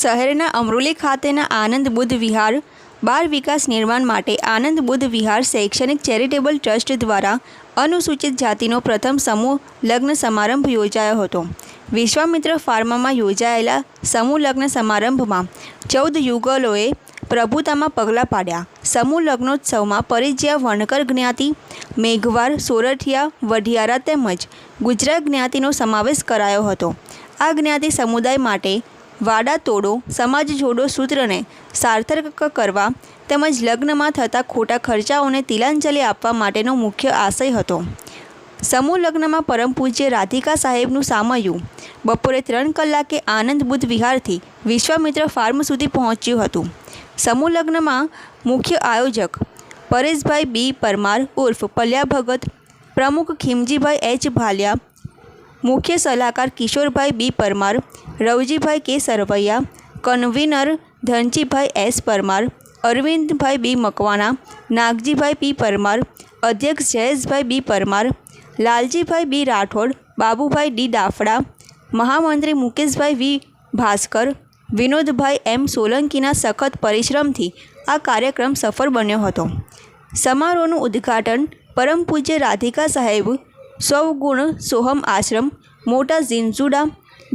શહેરના અમરોલી ખાતેના આનંદ બુદ્ધ વિહાર બાળ વિકાસ નિર્માણ માટે આનંદ બુદ્ધ વિહાર શૈક્ષણિક ચેરિટેબલ ટ્રસ્ટ દ્વારા અનુસૂચિત જાતિનો પ્રથમ સમૂહ લગ્ન સમારંભ યોજાયો હતો. વિશ્વામિત્ર ફાર્મામાં યોજાયેલા સમૂહ લગ્ન સમારંભમાં ચૌદ યુગલોએ પ્રભુતામાં પગલાં પાડ્યા. સમૂહ લગ્નોત્સવમાં પરિજ્યા વણકર જ્ઞાતિ, મેઘવાર, સોરઠિયા, વઢિયારા તેમજ ગુજરાત જ્ઞાતિનો સમાવેશ કરાયો હતો. આ જ્ઞાતિ સમુદાય માટે વાડા તોડો, સમાજ જોડો, સૂત્રને સાર્થક કરવા તેમજ લગ્નમાં થતા ખોટા ખર્ચાઓને તિલાંજલિ આપવા માટેનો મુખ્ય આશય હતો. સમૂહ લગ્નમાં પરમ પૂજ્ય રાધિકા સાહેબનું સામયું બપોરે ત્રણ કલાકે આનંદ બુદ્ધ વિહારથી વિશ્વામિત્ર ફાર્મ સુધી પહોંચ્યું હતું. સમૂહ લગ્નમાં મુખ્ય આયોજક પરેશભાઈ બી પરમાર ઉર્ફ પલ્યા ભગત, પ્રમુખ ખીમજીભાઈ એચ ભાલિયા મુખ્ય સલાહકાર Kishorbhai B Parmar, Ravjibhai K Sarvaiya, convener Dhanjibhai S Parmar, Arvindbhai B Makwana, Nagjibhai P Parmar, અધ્યક્ષ Jayeshbhai B Parmar, Laljibhai B Rathod, Babubhai D Dafda મહામંત્રી મુકેશભાઈ વી ભાસ્કર, વિનોદભાઈ એમ સોલંકીના સખત પરિશ્રમથી આ કાર્યક્રમ સફળ બન્યો હતો. સમારોહનું ઉદ્ઘાટન પરમ પૂજ્ય રાધિકા સાહેબ સૌગુણ સોહમ આશ્રમ, મોટા ઝીંઝુડા,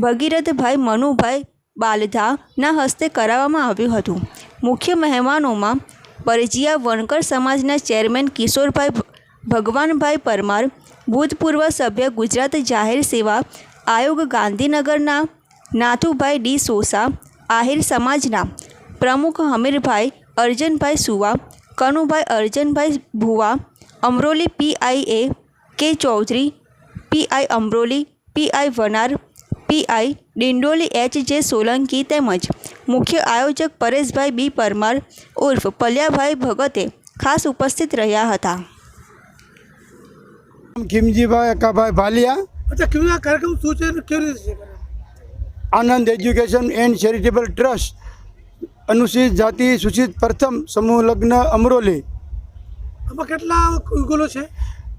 ભગીરથભાઈ મનુભાઈ બાલધાના હસ્તે કરાવવામાં આવ્યું હતું. મુખ્ય મહેમાનોમાં પરજીયા વણકર સમાજના ચેરમેન કિશોરભાઈ ભગવાનભાઈ પરમાર, ભૂતપૂર્વ સભ્ય ગુજરાત જાહેર સેવા આયોગ ગાંધીનગરના નાથુભાઈ ડી સોસા, આહિર સમાજના પ્રમુખ હમીરભાઈ અર્જનભાઈ સુવા, Kanubhai Arjanbhai Bhuva, Amroli PI A K Chaudhary PI Amroli PI Vanar PI Dindoli H J Solanki તેમજ મુખ્ય આયોજક પરેશભાઈ બી પરમાર ઉર્ફ પલ્યાભાઈ ભગતે ખાસ ઉપસ્થિત રહ્યા હતા. ખીમજીભાઈ અકાભાઈ ભાલિયા. અચ્છા કેવું આ કાર્યક્રમ શું છે કેવી રીતે છે? Anand education and charitable trust અનુસૂચિત જાતિ સૂચિત પ્રથમ સમૂહ લગ્ન અમરોલી. આમાં કેટલા યુગલો છે?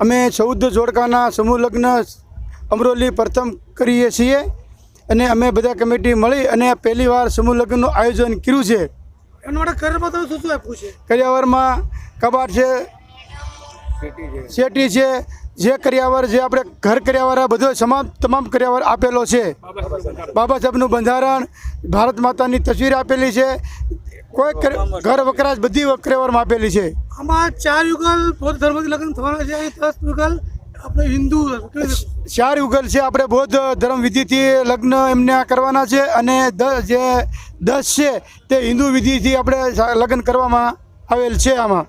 અમે ચૌદ જોડકાના સમૂહ લગ્ન અમરોલી પ્રથમ કરીએ છીએ અને અમે બધા કમિટી મળી અને પહેલી વાર સમૂહ લગ્નનું આયોજન કર્યું છે. એના માટે કાર્યમાં તમે શું શું આપ્યું છે? કરિયાવરમાં કબાટ છે શેટી છે જે કરિયાવર જે આપણે ઘર કર્યાવર બધો તમામ તમામ કર્યાવર આપેલો છે. બાબા સાહેબનું બંધારણ ભારત માતાની તસવીર આપેલી છે. કોઈ ઘર વકરાશ બધી કરિયાવરમાં આપેલી છે. આમાં ચાર યુગલ બૌદ્ધ ધર્મથી લગ્ન થવાના છે અને દસ યુગલ આપણે હિન્દુ ચાર યુગલ છે આપણે બૌદ્ધ ધર્મ વિધિથી લગ્ન એમને કરવાના છે અને જે દસ છે તે હિન્દુ વિધિથી આપણે લગ્ન કરવામાં આવેલ છે આમાં.